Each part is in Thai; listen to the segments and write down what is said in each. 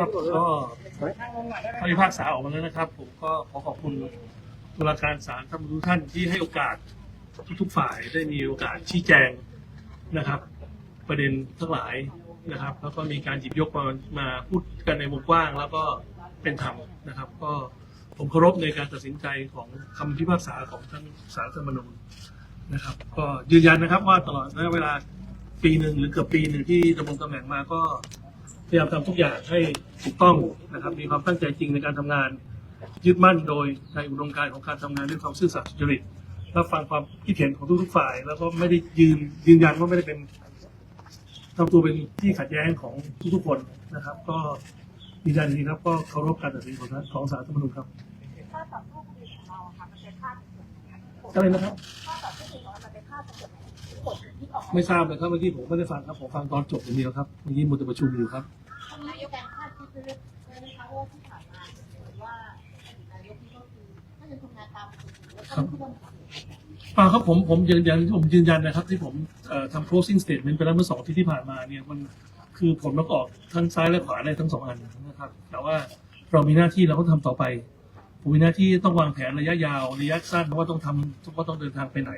ครับก็คำพิพากษาออกมาแล้วนะครับ ผมก็ขอขอบคุณตุลาการศาลท่านทุกท่านที่ให้โอกาสทุกๆฝ่ายได้มีโอกาสชี้แจงนะครับ ประเด็นทั้งหลายนะครับ แล้วก็มีการหยิบยกมามาพูดกันในวงกว้าง แล้วก็เป็นธรรมนะครับ ก็ผมเคารพในการตัดสินใจของคำพิพากษาของท่านศาลธรรมนูญนะครับ ก็ยืนยันนะครับว่าตลอดระยะเวลาปีหนึ่งหรือเกือบปีหนึ่งที่ดำรงตำแหน่งมาก็ พยายามทำทุกอย่างให้ถูกต้องนะครับ มีความตั้งใจจริงในการทำงาน ยึดมั่นโดยในอุดมการณ์ของการทำงานด้วยความซื่อสัตย์สุจริตรับฟังความคิดเห็นของทุกๆฝ่าย แล้วก็ไม่ได้ยืนยืนยันว่าไม่ได้เป็นทำตัวเป็นที่ขัดแย้งของทุกๆคนนะครับ ก็ยืนยันอย่างนี้ครับก็เคารพการตัดสินของของศาลรัฐธรรมนูญครับค่าต่อสู้คดีของเราอะค่ะมันเป็นค่าส่วนไหนอะไรนะครับค่าต่อสู้คดีของเรามันเป็นค่าส่วนไหนผลที่ออกมา ไม่ทราบเลยครับเมื่อกี้ผมไม่ได้ฟังครับผมฟังตอนจบอย่างเดียวครับเมื่อกี้มัวแต่ประชุมอยู่ครับทางนายกการคาดคิดไว้เลยนะคะว่าที่ผ่านมาเหมือนว่าอดีตนายกที่ก็คือถ้าจะทำงานตามปกติแล้วก็ผู้บริหารเปล่าครับผมผมยืนยันที่ผมยืนยันนะครับ ที่ผมเอ่อทำ closing statement ไปแล้วเมื่อสองอาที่ที่ผ่านมาเนี่ยมันคือผลประกอบทั้งซ้ายและขวาได้ทั้งสองอันนะครับ แต่ว่าเรามีหน้าที่เราก็ทำต่อไปผมมีหน้าที่ต้องวางแผนระยะยาวระยะสั้นว่าต้องทำว่าต้องเดินทางไปไหน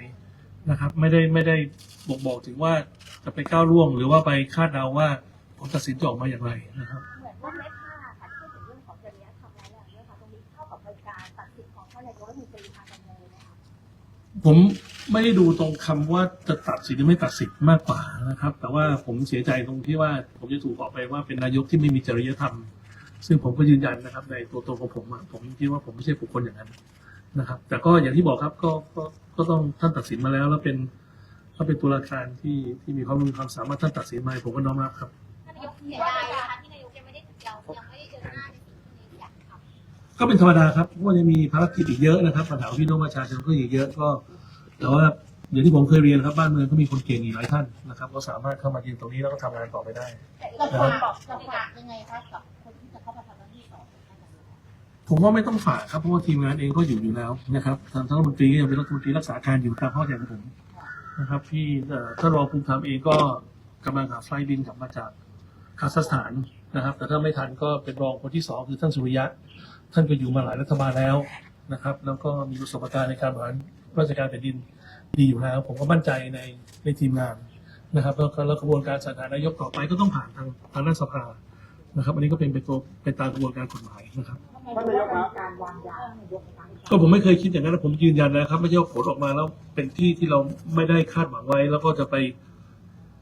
นะครับ ไม่ได้ไม่ได้บอกบอกถึงว่าจะไปก้าวล่วง หรือว่าไปคาดเดาว่าผลตัดสินจะออกมาอย่างไรนะครับเหมือนว่าเม็ดห้าค่ะที่พูดถึงเรื่องของจริยธรรมร้ายแรงด้วยค่ะตรงนี้เข้ากับการตัดสินของท่านนายกรัฐมนตรีทางการเมืองเลยนะคะผมไม่ได้ดูตรงคำว่าจะตัดสินหรือไม่ตัดสินมากกว่านะครับ แต่ว่าผมเสียใจตรงที่ว่าผมจะถูกออกไปว่าเป็นนายกที่ไม่มีจริยธรรม ซึ่งผมก็ยืนยันนะครับ ในตัวตนของผมอะผมคิดว่าผมไม่ใช่บุคคลอย่างนั้น นะครับ แต่ก็อย่างที่บอกครับก็ก็ก็ต้องท่านตัดสินมาแล้ว แล้วเป็นก็เป็นตุลาการที่ที่มีความรู้ความสามารถท่านตัดสินมาผมก็น้อมรับครับ ท่านนายกเสียดายนะคะที่นายกยังไม่ได้เรายังไม่ได้เดินหน้าในสิ่งที่อยากทำก็เป็นธรรมดาครับเพราะว่ายังมีภารกิจอีกเยอะนะครับปัญหาของพี่น้องประชาชนก็อีกเยอะก็ แต่ว่าอย่างที่ผมเคยเรียนครับบ้านเมืองก็มีคนเก่งอีกหลายท่านนะครับก็สามารถเข้ามายืนตรงนี้แล้วก็ทำงานต่อไปได้เราควรบอกเราฝากยังไงคะกับคนที่จะเข้ามาทำหน้าที่ต่อ ผมว่าไม่ต้องฝากครับเพราะว่าทีมงานเองก็อยู่อยู่แล้วนะครับทางรัฐมนตรีก็ยังเป็นรัฐมนตรีรักษาการอยู่ตามข้อแจ้งของผมนะครับพี่เอ่อท่ารอภูมิธรรมเองก็กำลังหาไฟล์บินกลับมาจากคาซัคสถานนะครับ แต่ถ้าไม่ทันก็เป็นรองคนที่สองคือท่านสุริยะ ท่านก็อยู่มาหลายรัฐบาลแล้วนะครับ แล้วก็มีประสบการณ์ในการบริหารราชการแผ่นดินดีอยู่แล้ว ผมก็มั่นใจในในทีมงานนะครับ แล้วก็แล้วกระบวนการสถานนายกต่อไปก็ต้องผ่านทางทางรัฐสภานะครับ อันนี้ก็เป็นไปตัวเป็นตามกระบวนการกฎหมายนะครับ ท่านนายกครับการวางยานายกในการก็ผมไม่เคยคิดอย่างนั้นนะผมยืนยันนะครับ ไม่ใช่ว่าผลออกมาแล้วเป็นที่ที่เราไม่ได้คาดหวังไว้ แล้วก็จะไป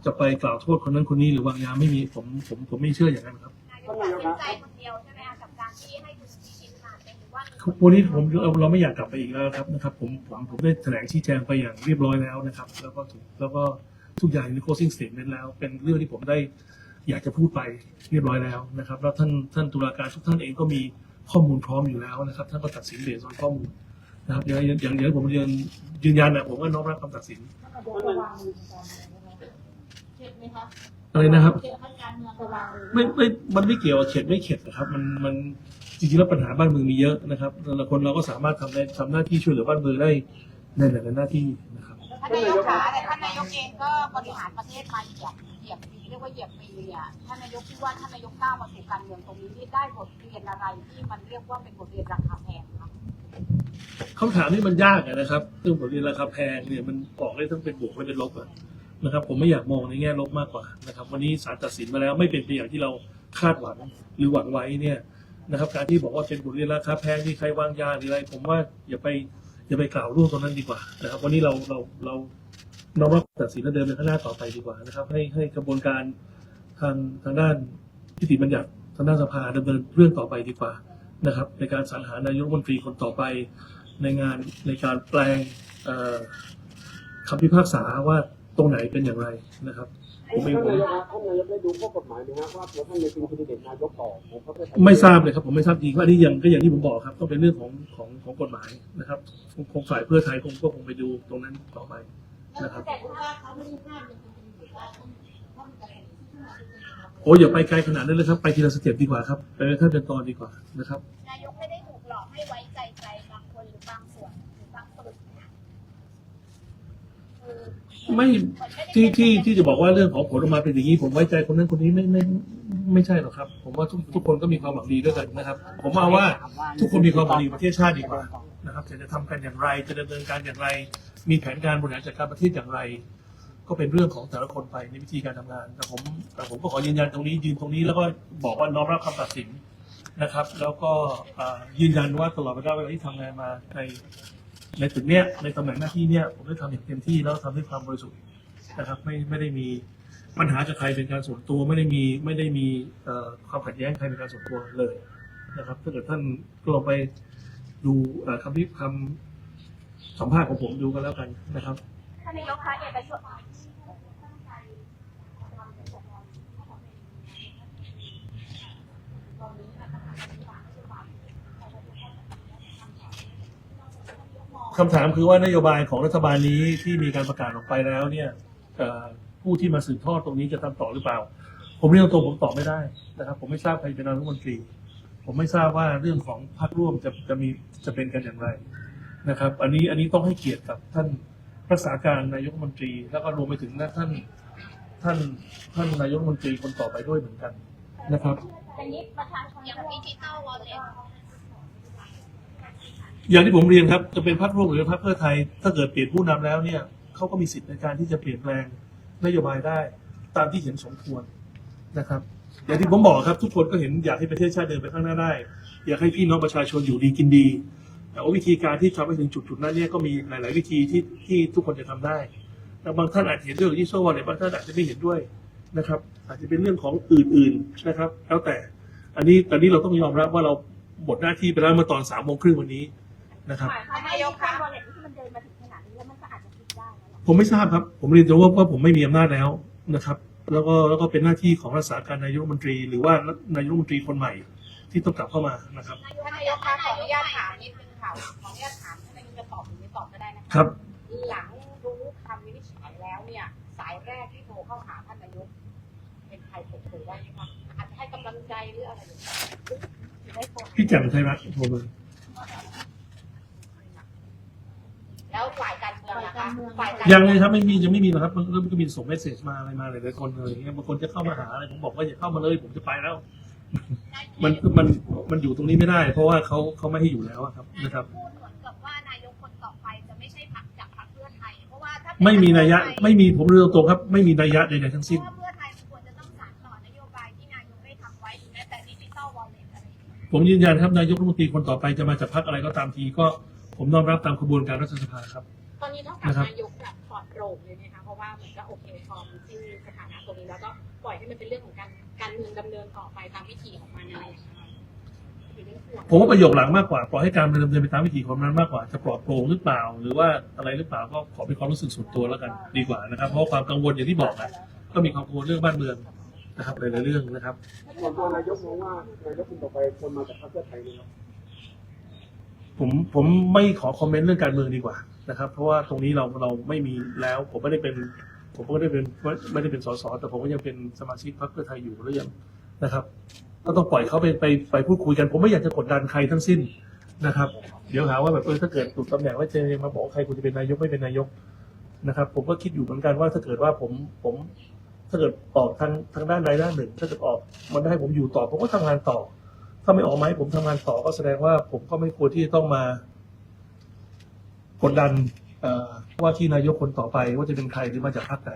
จะไปกล่าวโทษคนนั้นคนนี้หรือวางยาไม่มีผมผมผมไม่เชื่ออย่างนั้นครับนายกตัดสินใจคนเดียวใช่ไหมคะกับการที่ให้คุณชี้ชินมาเป็นหรือว่าวันนี้ผมเราเราไม่อยากกลับไปอีกแล้วครับนะครับ ผมผมผมได้แถลงชี้แจงไปอย่างเรียบร้อยแล้วนะครับ แล้วก็ถูกแล้วก็ทุกอย่างอยู่ใน closing statement แล้ว เป็นเรื่องที่ผมได้อยากจะพูดไปเรียบร้อยแล้วนะครับ แล้วท่านท่านตุลาการทุกท่านเองก็มี ข้อมูลพร้อมอยู่แล้วนะครับท่านก็ตัดสินเบส on ข้อมูลนะครับอย่างอย่างอย่างผมยืนยืนยันนะผมก็น้อมรับคำตัดสินอะไรนะครับไม่ไม่มันไม่เกี่ยวเข็ดไม่เข็ดนะครับ มันมันจริงๆแล้วปัญหาบ้านเมืองมีเยอะนะครับแต่ละคนเราก็สามารถทำได้ทำหน้าที่ช่วยเหลือบ้านเมืองได้ในหลายๆหน้าที่นะครับท่านนายกขาแต่ท่านนายกเองก็บริหารประเทศมาเหยียบเหยียบปีเรียกว่าเหยียบปีอะท่านนายกคิดว่าท่านนายกก้าวมาสู่การเมืองตรงนี้นี่ได้บทเรียนอะไรที่มันเรียกว่าเป็นบทเรียนราคาแพงคะคำถามนี้มันยากนะครับเรื่องผลเรียนราคาแพงเนี่ยมันบอกได้ทั้งเป็นบวกและเป็นลบอะนะครับ ผมไม่อยากมองในแง่ลบมากกว่านะครับ วันนี้ศาลตัดสินมาแล้วไม่เป็นไปอย่างที่เราคาดหวังหรือหวังไว้เนี่ยนะครับ การที่บอกว่าเป็นบทเรียนราคาแพงที่ใครวางยาหรืออะไร ผมว่าอย่าไปอย่าไปกล่าวร่วงตรงนั้นดีกว่านะครับ วันนี้เราเราเรา เราว่าตัดสินแล้วเดินไปข้างหน้าต่อไปดีกว่านะครับ ให้ให้กระบวนการทางทางด้านนิติบัญญัติทางด้านสภาดำเนินเรื่องต่อไปดีกว่านะครับ ในการสรรหานายกรัฐมนตรีคนต่อไป ในงานในการแปลงเอ่อคำพิพากษาว่าตรงไหนเป็นอย่างไรนะครับผมเองท่านผมนายกครับท่านนายกได้ดูข้อกฎหมายไหมครับว่าตัวท่านในเป็นคนดิเดตนายกต่อของพรรคเพื่อไทยไม่ทราบเลยครับผมไม่ทราบจริงว่าอันนี้ยังก็อย่างที่ผมบอกครับต้องเป็นเรื่องของของของกฎหมายนะครับคงคงฝ่ายเพื่อไทยคงก็คงไปดูตรงนั้นต่อไป นะครับแต่ว่าเขาไม่ได้ห้ามเป็นคนอื่นว่าต้องต้องการที่มาเป็นคนโอ้อย่าไปไกลขนาดนั้นเลยครับ ไปทีละสเต็ปดีกว่าครับไปขั้นเป็นตอนดีกว่านะครับนายกไม่ได้ถูกหลอกให้ไว้ใจใครบางคนหรือบางส่วนหรือบางกลุ่มนะผไม่ที่ที่ที่จะบอกว่าเรื่องของผลออกมาเป็นอย่างนี้ ผมไว้ใจคนนั้นคนนี้ไม่ไม่ไม่ใช่หรอกครับ ผมว่าทุกทุกคนก็มีความหวังดีด้วยกันนะครับ ผมเอาว่าทุกคนมีความหวังดีประเทศชาติดีกว่านะครับจะจะทำกันอย่างไรจะดำเนินการอย่างไร มีแผนการบริหารจัดการประเทศอย่างไร ก็เป็นเรื่องของแต่ละคนไปในวิธีการทำงาน แต่ผมแต่ผมก็ขอยืนยันตรงนี้ยืนตรงนี้แล้วก็บอกว่าน้อมรับคำตัดสินนะครับ แล้วก็ยืนยันว่าตลอดเวลาเวลาที่ทำงานมาในในตึกเนี้ยในตำแหน่งหน้าที่เนี้ยผมได้ทำอย่างเต็มที่แล้วทำด้วยความบริสุทธิ์นะครับ ไม่ไม่ได้มีปัญหากับใครเป็นการส่วนตัวไม่ได้มีไม่ได้มีความขัดแย้งใครเป็นการส่วนตัวเลยนะครับถ้าเกิดท่านก็ลองไปดูคำที่คำ สัมภาษณ์ของผมดูกันแล้วกันนะครับท่านนายกคะเอกชนคำถามคือว่านโยบายของรัฐบาลนี้ที่มีการประกาศออกไปแล้วเนี่ยผู้ที่มาสืบทอดตรงนี้จะทำต่อหรือเปล่า ผมเรียนตรงๆผมตอบไม่ได้นะครับ ผมไม่ทราบใครเป็นนายกรัฐมนตรี ผมไม่ทราบว่าเรื่องของพรรคร่วมจะจะมีจะเป็นกันอย่างไร นะครับ อันนี้อันนี้ต้องให้เกียรติกับท่านรักษาการนายกรัฐมนตรี แล้วก็รวมไปถึงท่านท่านท่านนายกรัฐมนตรีคนต่อไปด้วยเหมือนกันนะครับอย่างนี้ประชาชนอย่างดิจิตอลวอลเล็ตอย่างที่ผมเรียนครับจะเป็นพรรคร่วมหรือพรรคเพื่อไทย ถ้าเกิดเปลี่ยนผู้นำแล้วเนี่ยเขาก็มีสิทธิ์ในการที่จะเปลี่ยนแปลงนโยบายได้ตามที่เห็นสมควรนะครับ อย่างที่ผมบอกครับทุกคนก็เห็นอยากให้ประเทศชาติเดินไปข้างหน้าได้ อยากให้พี่น้องประชาชนอยู่ดีกินดี แต่ว่าวิธีการที่ทำให้ถึงจุดจุดๆนั้นเนี่ยก็มีหลาย ๆ วิธีที่ที่ทุกคนจะทำได้แล้วบางท่านอาจจะเห็นด้วยกับที่โซวอลเลยบางท่านอาจจะไม่เห็นด้วยนะครับ อาจจะเป็นเรื่องของอื่น ๆ นะครับ แล้วแต่ อันนี้ตอนนี้เราต้องยอมรับว่าเราหมดหน้าที่ไปแล้วเมื่อตอนสามโมงครึ่งวันนี้นะครับท่านนายกคะวอลเล็ตที่มันเดินมาถึงขนาดนี้แล้วมันก็อาจจะคิดได้แล้วผมไม่ทราบครับ ผมเรียนตรงว่าว่าผมไม่มีอำนาจแล้วนะครับ แล้วก็แล้วก็เป็นหน้าที่ของรักษาการนายกรัฐมนตรี หรือว่านายกรัฐมนตรีคนใหม่ที่ต้องกลับเข้ามานะครับท่านนายกคะขออนุญาตถามนิดนึงค่ะ ขออนุญาตถามท่านนายกจะตอบหรือไม่ตอบก็ได้นะคะครับ หลังรู้คำวินิจฉัยแล้วเนี่ย สายแรกที่โทรเข้าหาท่านนายกเป็นใครเปิดเผยได้ไหมคะอาจจะให้กำลังใจหรืออะไรอย่างเงี้ยหรือได้โทรพี่แจ่มไทยรัฐโทรมาแล้วฝ่ายการเมืองนะคะฝ่ายการยังเลยครับไม่มียังไม่มีหรอกครับมันมันก็มีส่งเมสเซจมาอะไรมาหลายๆคนอะไรอย่างเงี้ยบางคนจะเข้ามาหาอะไรผมบอกว่าอย่าเข้ามาเลยผมจะไปแล้ว มันมันมันอยู่ตรงนี้ไม่ได้ เพราะว่าเขาเขาไม่ให้อยู่แล้วอะครับนะครับ พูดเหมือนกับว่านายกคนต่อไปจะไม่ใช่พรรคจากพรรคเพื่อไทย เพราะว่าถ้าเป็นไม่มีนัยยะพรรคเพื่อไทไม่มีผมเรียนตรงๆครับ ไม่มีนัยยะใดๆทั้งเพสิ้นราะว่าเพื่อไทยมันควรจะต้องสานต่อนโยบายที่นายกได้ทำไว้หรือแม้แต่ดิจิตอลวอลเล็ตอะไรอย่างเงี้ยผมยืนยันครับนายกรัฐมนตรีคนต่อไปจะมาจากพรรคอะไรก็ตามทีก็ผมน้อมรับตามกระบวนการรัฐสภาครับ ตอนนี้เท่ากับนายกแบบปลอดโปร่งเลยนะคะเพราะว่าเหมือนก็โอเคพอมที่สถานะตรงนี้แล้วก็ปล่อยให้มันเป็นเรื่องของการ การเมืองดำเนินต่อไปตามวิธีของมันอะไรอย่างเงี้ยหรือเรื่องห่วงผมว่าประโยคหลังมากกว่าปล่อยให้การดำเนินไปตามวิถีของมันมากกว่าจะปลอดโปร่งหรือเปล่า หรือว่าอะไรหรือเปล่าก็ขอเป็นความรู้สึกส่วนตัวแล้วกันดีกว่านะครับ เพราะว่าความกังวลอย่างที่บอกนะก็มีความกังวลเรื่องบ้านเมืองนะครับหลายๆเรื่องนะครับส่วนตัวนายกมองว่านายกคนต่อไปควรมาจากพรรคเพื่อไทยนะครับผมผมไม่ขอคอมเมนต์เรื่องการเมืองดีกว่านะครับ เพราะว่าตรงนี้เราเราไม่มีแล้วผมไม่ได้เป็น ผมก็ไม่ได้เป็นไม่ได้เป็นสสแต่ผมก็ยังเป็นสมาชิกพรรคเพื่อไทยอยู่หรือยังนะครับ ก็ต้องปล่อยเขาไปไปไปพูดคุยกัน ผมไม่อยากจะกดดันใครทั้งสิ้นนะครับ เดี๋ยวหาว่าแบบเออถ้าเกิดถูกตำแหน่งแล้วเจมาบอกว่าใครควรจะเป็นนายกไม่เป็นนายกนะครับ ผมก็คิดอยู่เหมือนกันว่าถ้าเกิดว่าผมผมถ้าเกิดออกทางทางด้านใดด้านหนึ่ง ถ้าเกิดออกมันได้ให้ผมอยู่ต่อ ผมก็ทำงานต่อ ถ้าไม่ออกมาให้ผมทำงานต่อก็แสดงว่าผมก็ไม่ควรที่จะต้องมากดดัน ว่าที่นายกคนต่อไปว่าจะเป็นใครหรือมาจากพรรคไหน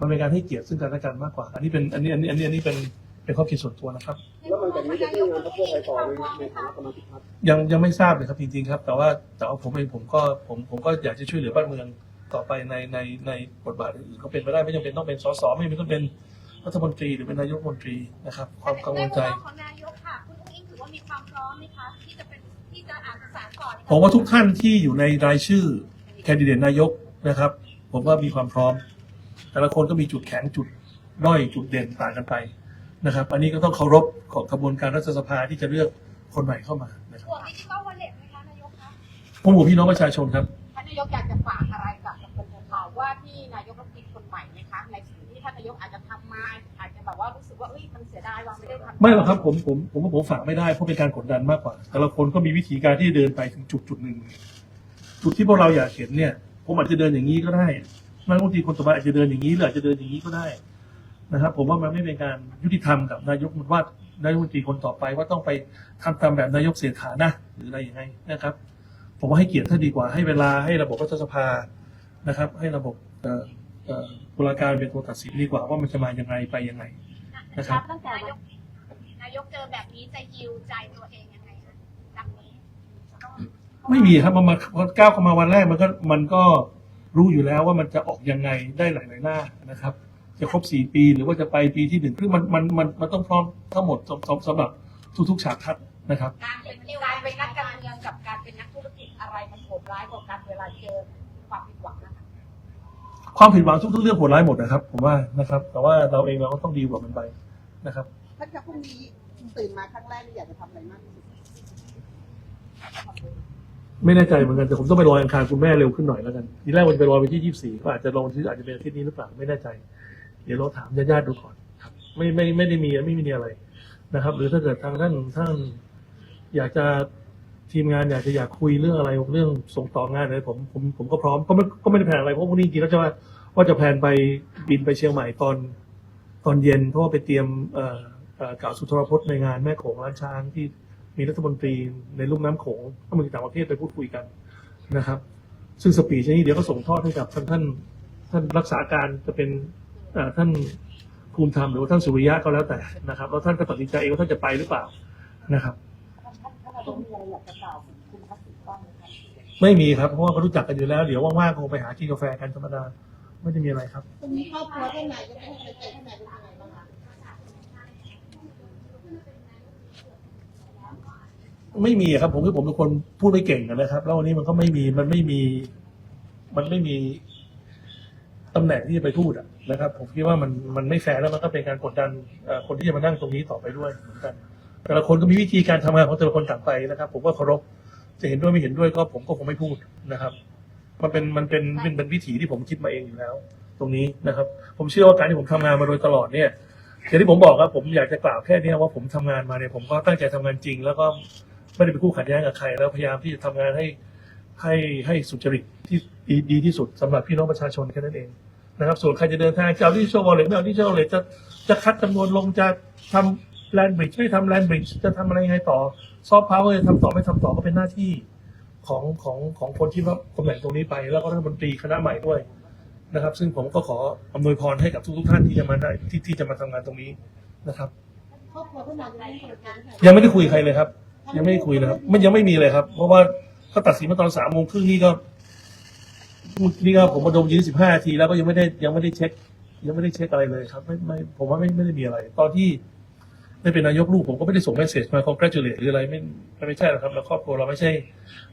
มันเป็นการให้เกียรติซึ่งกันและกันมากกว่า อันนี้เป็นอันนี้อันนี้อันนี้อันนี้เป็นเป็นข้อคิดส่วนตัวนะครับ แล้วหลังจากนี้จะที่งานพรรคเพื่อไทยต่อในในฐานะสมาชิกพรรคยังยังไม่ทราบเลยครับจริงๆครับ แต่ว่าแต่ว่าผมเองผมก็ผมผมก็อยากจะช่วยเหลือบ้านเมืองต่อไปในในในบทบาทอื่นๆก็เป็นไปได้ไม่จำเป็นต้องเป็นสสไม่จำเป็นต้องเป็นรัฐมนตรีหรือเป็นนายกรัฐมนตรีนะครับ ความกังวลใจในมุมมองของนายกค่ะคุณอุ้งอิงถือว่ามีความพร้อมไหมคะที่จะเป็นที่จะอ่านสารต่อในผมว่าทุกท่านที่อยู่ในรายชื่อ แคนดิเดตนายกนะครับ ผมว่ามีความพร้อม แต่ละคนก็มีจุดแข็งจุดด้อยจุดเด่นต่างกันไปนะครับ อันนี้ก็ต้องเคารพของกระบวนการรัฐสภาที่จะเลือกคนใหม่เข้ามานะครับห่วงดิจิตอลวอลเล็ตไหมคะนายกคะผมบอกพี่น้องประชาชนครับท่านนายกอยากจะฝากอะไรกับคนข่าวว่าที่นายกรัฐมนตรีคนใหม่ไหมคะในสิ่งที่ท่านนายกอาจจะทำมาอาจจะแบบว่ารู้สึกว่าเอ้ยมันเสียดายว่าไม่ได้ทำไม่หรอกครับผมผมผมว่าผมฝากไม่ได้เพราะเป็นการกดดันมากกว่า แต่ละคนก็มีวิธีการที่จะเดินไปถึงจุดจุดหนึ่ง จุดที่พวกเราอยากเห็นเนี่ย ผมอาจจะเดินอย่างนี้ก็ได้นายกรัฐมนตรีคนต่อไปอาจจะเดินอย่างนี้หรืออาจจะเดินอย่างนี้ก็ได้นะครับ ผมว่ามันไม่เป็นการยุติธรรมกับนายกมันว่านายกรัฐมนตรีคนต่อไปว่าต้องไปทำตามแบบนายกเศรษฐานะหรืออะไรอย่างไงนะครับ ผมว่าให้เกียรติท่านดีกว่าให้เวลาให้ระบบรัฐสภานะครับ ให้ระบบเอ่อเอ่อตุลาการเป็นตัวตัดสินดีกว่าว่ามันจะมาอยังไงไปยังไงนะครับตั้งแต่นายกนายกเจอแบบนี้จะฮิวใจตัวเองยังไงคะจากนี้ ไม่มีครับมันมาพอก้าวเข้ามาวันแรกมันก็มันก็รู้อยู่แล้วว่ามันจะออกยังไงได้หลายๆหน้านะครับ จะครบสี่ปีหรือว่าจะไปปีที่หนึ่งคือมันมันมันมันต้องพร้อมทั้งหมดสำสำสำหรับทุกๆฉากทัศน์นะครับการเป็นการเป็นนักการเมืองกับการเป็นนักธุรกิจอะไรมันโหดร้ายกว่ากันเวลาเจอความผิดหวังนะคะความผิดหวังทุกๆเรื่องโหดร้ายหมดนะครับผมว่านะครับ แต่ว่าเราเองเราก็ต้องดีกว่ามันไปนะครับท่านคะพรุ่งนี้ตื่นมาครั้งแรกนี่อยากจะทำอะไรมากที่สุด ไม่แน่ใจเหมือนกันแต่ผมต้องไปรอยอังคารคุณแม่เร็วขึ้นหน่อยแล้วกันทีแรกวันไปรอยไปที่ยี่สี่ก็อาจจะลองที่อาจจะเป็นอาทิตย์นี้หรือเปล่าไม่แน่ใจ เดี๋ยวเราถามญาติๆดูก่อนครับไม่ไม่ไม่ได้มีไม่มีอะไรนะครับ หรือถ้าเกิดทางท่านท่านอยากจะทีมงานอยากจะอยากคุยเรื่องอะไรเรื่องส่งต่องานอะไรผมผมผมก็พร้อมก็ไม่ก็ไม่ได้แผนอะไรเพราะพรุ่งนี้จริงๆแล้วจะว่าว่าจะแผนไปบินไปเชียงใหม่ตอนตอนเย็นเพราะว่าไปเตรียมเอ่อเอ่อกล่าวสุนทรพจน์ในงานแม่โขงล้านช้างที่ มีรัฐมนตรีในลุ่มน้ำโขงรัฐมนตรีต่างประเทศไปพูดคุยกันนะครับ ซึ่งสปีชนี้เดี๋ยวก็ส่งทอดให้กับท่านท่านท่านรักษาการจะเป็นท่านภูมิธรรมหรือท่านสุริยะก็แล้วแต่นะครับแล้วท่านก็ตัดสินใจเองว่าท่านจะไปหรือเปล่านะครับไม่มีครับเพราะว่าเขารู้จักกันอยู่แล้ว เดี๋ยวว่างๆคงไปหากินกาแฟกันธรรมดาไม่ได้มีอะไรครับมีครอบครัวท่านนายกให้กำลังใจท่านนายกยังไงบ้างคะ ไม่มีครับ ผมคือผมเป็นคนพูดไม่เก่งนะครับ แล้ววันนี้มันก็ไม่มีมันไม่มี มันไม่มีตำแหน่งที่จะไปพูดนะครับ ผมคิดว่ามันมันไม่แฟร์แล้วมันก็เป็นการกดดันคนที่จะมานั่งตรงนี้ต่อไปด้วยเหมือนกัน แต่ละคนก็มีวิธีการทำงานของแต่ละคนต่างไปนะครับ ผมก็เคารพจะเห็นด้วยไม่เห็นด้วยก็ผมก็คงไม่พูดนะครับ มันเป็นมันเป็นเป็นเป็นวิถีที่ผมคิดมาเองอยู่แล้ว ตรงนี้นะครับ ผมเชื่อว่าการที่ผมทำงานมาโดยตลอดเนี่ยอย่างที่ผมบอกครับผมอยากจะกล่าวแค่นี้ว่าผมทำงานมาเนี่ยผมก็ตั้งใจทำงานจริง แล้วก็ ไม่ได้เป็นคู่ขัดแย้งกับใครแล้วพยายามที่จะทำงานให้ให้ให้สุจริตที่ดีดีที่สุดสำหรับพี่น้องประชาชนแค่นั้นเองนะครับ ส่วนใครจะเดินทางจะเอาที่โชว์วอลเล็ตไม่เอาที่โชว์วอลเล็ตจะจะคัดจำนวนลงจะทำแลนบริดจ์ไม่ทำแลนบริดจ์จะทำอะไรยังไงต่อซอฟต์พาวเวอร์จะทำต่อไม่ทำต่อก็เป็นหน้าที่ของของของคนที่รับตำแหน่งตรงนี้ไป แล้วก็รัฐมนตรีคณะใหม่ด้วยนะครับ ซึ่งผมก็ขออำนวยพรให้กับทุกๆท่านที่จะมาได้ที่ที่จะมาทำงานตรงนี้นะครับ ครอบครัวท่านนายกให้กำลังใจท่านนายกยังไม่ได้คุยกับใครเลยครับ ยังไม่ได้คุยเลยครับมันยังไม่มีเลยครับ เพราะว่าเขาตัดสินมาตอนสามโมงครึ่งนี่ก็นี่ก็ผมมาดมยืนสิบห้านาทีแล้วก็ยังไม่ได้ยังไม่ได้เช็ค ยังไม่ได้เช็คอะไรเลยครับไม่ไม่ผมว่าไม่ไม่ได้มีอะไร ตอนที่ได้เป็นนายกลูกผมก็ไม่ได้ส่งเมสเซจมา congratulate หรืออะไรไม่ไม่ใช่หรอกครับเราครอบครัวเราไม่ใช่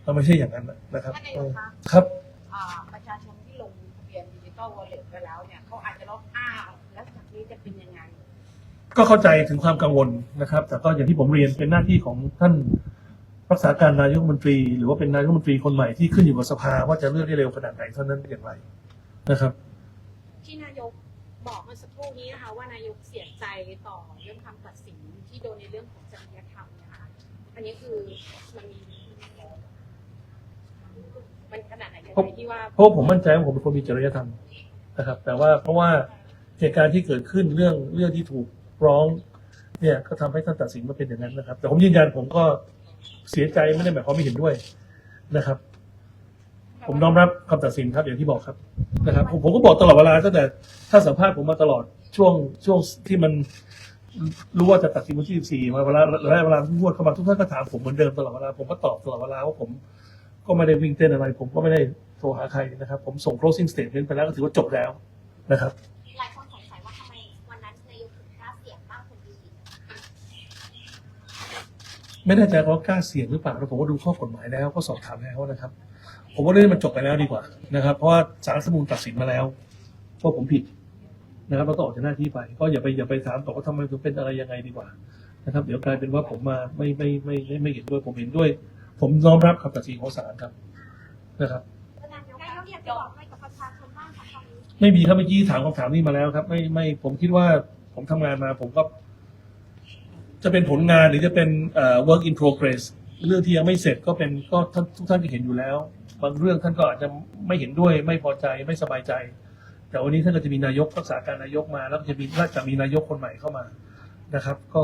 เราไม่ใช่อย่างนั้นนะครับท่านนายกคะ ครับ อ่าประชาชนที่ลงทะเบียนดิจิตอลวอลเล็ตไปแล้วเนี่ยเขาอาจจะลบอ้าวแล้วจากนี้จะเป็นยังไง ก็เข้าใจถึงความกังวลนะครับ แต่ก็อย่างที่ผมเรียนเป็นหน้าที่ของท่านรักษาการนายกรัฐมนตรี หรือว่าเป็นนายกรัฐมนตรีคนใหม่ที่ขึ้นอยู่กับสภาว่าจะเลือกได้เร็วขนาดไหนเท่านั้นอย่างไรนะครับ ที่นายกบอกเมื่อสักครู่นี้นะคะว่านายกเสียใจต่อเรื่องคำตัดสินที่โดนในเรื่องของจริยธรรมนะคะอันนี้คือมันมีมันขนาดไหนยังไงที่ว่าเพราะว่าผมมั่นใจว่าผมเป็นคนมีจริยธรรมนะครับ แต่ว่าเพราะว่าเหตุการณ์ที่เกิดขึ้นเรื่องเรื่องที่ถูก ร้องเนี่ยก็ทำให้ท่านตัดสินมาเป็นอย่างนั้นนะครับ แต่ผมยืนยันผมก็เสียใจไม่ได้หมายความไม่เห็นด้วยนะครับ ผมน้อมรับคำตัดสินครับอย่างที่บอกครับนะครับ ผมผมก็บอกตลอดเวลาตั้งแต่ถ้าสัมภาษณ์ผมมาตลอดช่วงช่วงที่มันรู้ว่าจะตัดสินวันที่14มาเวลาและเวลาที่พูดเข้ามาทุกท่านก็ถามผมเหมือนเดิมตลอดเวลาผมก็ตอบตลอดเวลาว่าผมก็ไม่ได้วิ่งเต้นอะไร ผมก็ไม่ได้โทรหาใครนะครับ ผมส่ง closing statement ไปแล้วก็ถือว่าจบแล้วนะครับ หลายคนสงสัยว่าทำไมวันนั้นนายกถึงกล้าเสี่ยงมากคนดี ไม่แน่ใจว่ากล้าเสี่ยงหรือเปล่าแต่ผมก็ดูข้อกฎหมายแล้วก็สอบถามแล้วนะครับ ผมว่าเรื่องนี้มันจบไปแล้วดีกว่านะครับ เพราะว่าศาลรัฐธรรมนูญตัดสินมาแล้วว่าผมผิดนะครับแล้วก็ออกจากหน้าที่ไป ก็อย่าไปอย่าไปถามต่อว่าทำไมถึงเป็นอะไรยังไงดีกว่านะครับ เดี๋ยวกลายเป็นว่าผมมาไม่ไม่ไม่ไม่ไม่เห็นด้วยผมเห็นด้วย ผมน้อมรับคำตัดสินของศาลครับนะครับนายกนายกอยากจะบอกอะไรกับประชาชนบ้างคะตอนนี้ไม่มีครับเมื่อกี้ถามคำถามนี้มาแล้วครับ ไม่ไม่ผมคิดว่าผมทำงานมาผมก็ จะเป็นผลงานหรือจะเป็นเอ่อ work in progress เรื่องที่ยังไม่เสร็จก็เป็นก็ท่านทุกท่านก็เห็นอยู่แล้ว บางเรื่องท่านก็อาจจะไม่เห็นด้วยไม่พอใจไม่สบายใจ แต่วันนี้ท่านก็จะมีนายกรักษาการนายกมา แล้วก็จะมีน่าจะมีนายกคนใหม่เข้ามานะครับ ก็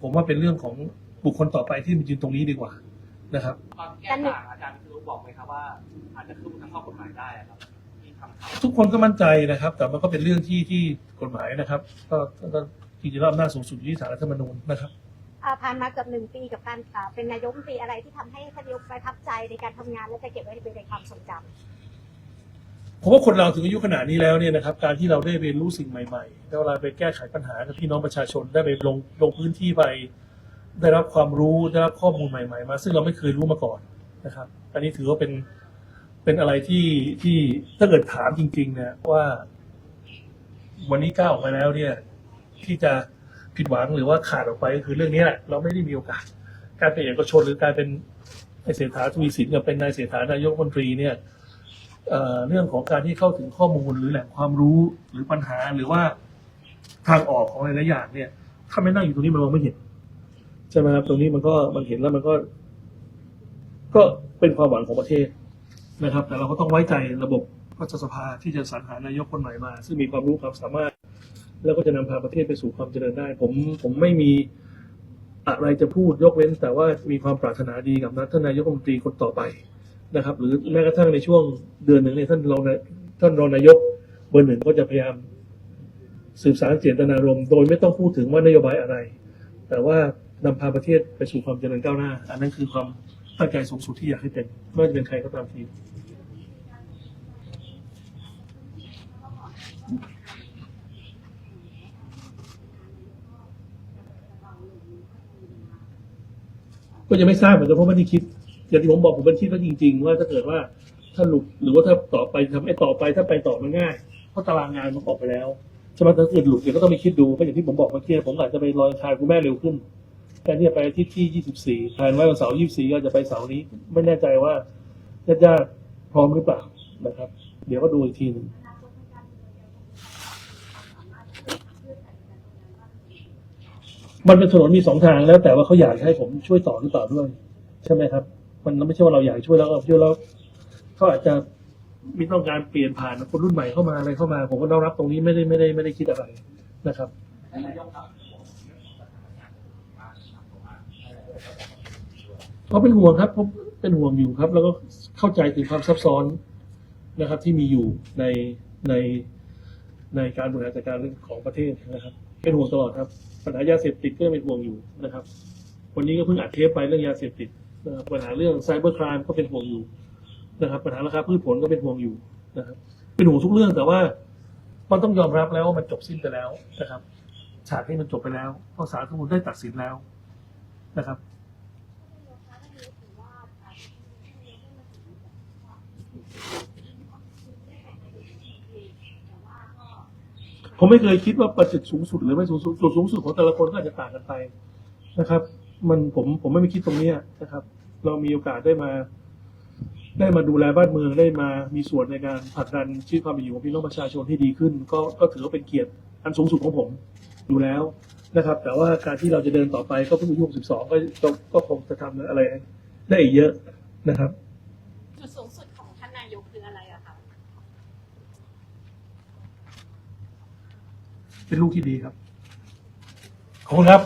ผมว่าเป็นเรื่องของบุคคลต่อไปที่มันยืนตรงนี้ดีกว่านะครับตอนแก้ต่างอาจารย์คือบอกไหมครับว่า อาจจะขึ้นทางข้อกฎหมายได้ครับที่ทำข่าวทุกคนก็มั่นใจนะครับ แต่มันก็เป็นเรื่องที่ที่กฎหมายนะครับ ก็ ก็จริงๆแล้วอำนาจสูงสุดอยู่ที่ศาลรัฐธรรมนูญนะครับ อ่าผ่านมาเกือบหนึ่งปีกับการอ่าเป็นนายกรัฐมนตรีอะไรที่ทำให้ท่านนายกประทับใจในการทำงานและจะเก็บไว้ในความทรงจำ ผมว่าคนเราถึงอายุขนาดนี้แล้วเนี่ยนะครับการที่เราได้เรียนรู้สิ่งใหม่ๆแล้วเวลาไปแก้ไขปัญหากับพี่น้องประชาชนได้ไปลงลงพื้นที่ไป ได้รับความรู้ได้รับข้อมูลใหม่ๆมา ซึ่งเราไม่เคยรู้มาก่อนนะครับ อันนี้ถือว่าเป็นเป็นอะไรที่ที่ถ้าเกิดถามจริง ๆ เนี่ยว่า วันนี้ก้าวออกไปแล้วเนี่ย ที่จะผิดหวังหรือว่าขาดออกไปก็คือเรื่องนี้แหละเราไม่ได้มีโอกาส การเป็นเอกชนหรือการเป็นนายเศรษฐาทวีสินกับเป็นนายเศรษฐานายกมนตรีเนี่ยเเรื่องของการที่เข้าถึงข้อมูลหรือแหล่งความรู้หรือปัญหาหรือว่าทางออกของหลายๆอย่างเนี่ย ถ้าไม่นั่งอยู่ตรงนี้มันมองไม่เห็นใช่ไหมครับตรงนี้มันก็มันเห็นแล้วมันก็ ก็เป็นความหวังของประเทศนะครับ แต่เราก็ต้องไว้ใจระบบรัฐสภาที่จะสรรหานายกคนใหม่มา ซึ่งมีความรู้ความสามารถ แล้วก็จะนำพาประเทศไปสู่ความเจริญได้ ผมผมไม่มีอะไรจะพูดยกเว้น แต่ว่ามีความปรารถนาดีกับท่านนายกรัฐมนตรีคนต่อไปนะครับ หรือแม้กระทั่งในช่วงเดือนหนึ่งเนี่ยท่านรองนายท่านรองนายกเบอร์หนึ่งก็จะพยายามสืบสารเจตนารมณ์โดยไม่ต้องพูดถึงว่านโยบายอะไร แต่ว่านำพาประเทศไปสู่ความเจริญก้าวหน้า อันนั้นคือความตั้งใจสูงสุดที่อยากให้เป็นไม่ว่าจะเป็นใครก็ตามที ก็ยังไม่ทราบเหมือนกันเพราะไม่ได้คิดอย่างที่ผมบอกผมเป็นคิดว่าจริง ๆ ว่าถ้าเกิดว่าถ้าหลุดหรือว่าถ้าต่อไปทำไอ้ต่อไปถ้าไปต่อมันง่ายเพราะตารางงานมันออกไปแล้วใช่ไหมถ้าเกิดหลุดเดี๋ยวก็ต้องไปคิดดูก็อย่างที่ผมบอกเมื่อกี้ผมอาจจะไปลอยอังคารคุณแม่เร็วขึ้นแทนที่จะไปทิตย์ที่ 24แทนไว้วันเสาร์24 ก็จะไปเสาร์นี้ ไม่แน่ใจว่าญาติๆพร้อมหรือเปล่านะครับ เดี๋ยวก็ดูอีกทีหนึ่ง มันเป็นถนนมีสองทางแล้วแต่ว่าเขาอยากให้ผมช่วยต่อหรือเปล่าด้วย ใช่ไหมครับ มันไม่ใช่ว่าเราอยากช่วยแล้วก็ช่วยแล้วเขาอาจจะมีต้องการเปลี่ยนผ่านคนรุ่นใหม่เข้ามาอะไรเข้ามา ผมก็ต้องรับตรงนี้ไม่ได้ไม่ได้ไม่ได้คิดอะไรนะครับเขาเป็นห่วงครับผมเป็นห่วงอยู่ครับ แล้วก็เข้าใจถึงความซับซ้อนนะครับ ที่มีอยู่ในในในการบริหารจัดการเรื่องของประเทศนะครับ เป็นห่วงตลอดครับปัญหายาเสพติดก็เป็นห่วงอยู่นะครับ วันนี้ก็เพิ่งอัดเทปไปเรื่องยาเสพติดนะครับปัญหาเรื่องไซเบอร์ครามก็เป็นห่วงอยู่นะครับ ปัญหาราคาพืชผลก็เป็นห่วงอยู่นะครับ เป็นห่วงทุกเรื่องแต่ว่ามันต้องยอมรับแล้วว่ามันจบสิ้นไปแล้วนะครับ ฉากที่มันจบไปแล้วเพราะศาลรัฐธรรมนูญได้ตัดสินแล้วนะครับ ผมไม่เคยคิดว่าประสิทธิ์สูงสุดหรือไม่สูงสุดจุดสูงสุดของแต่ละคนก็อาจจะต่างกันไปนะครับ มันผมผมไม่ไปคิดตรงเนี้ยนะครับ เรามีโอกาสได้มา ได้มาดูแลบ้านเมืองได้มามีส่วนในการผลักดันชีวิตความเป็นอยู่ของพี่น้องประชาชนให้ดีขึ้น ก็ก็ถือว่าเป็นเกียรติอันสูงสุดของผมอยู่แล้วนะครับ แต่ว่าการที่เราจะเดินต่อไปก็เพิ่งอายุ62ก็ก็ก็คงจะทำอะไรได้อีกเยอะนะครับ จุดสูงสุดของท่านนายกคืออะไรอะคะ เป็นลูกที่ดีครับ ขอบคุณครับ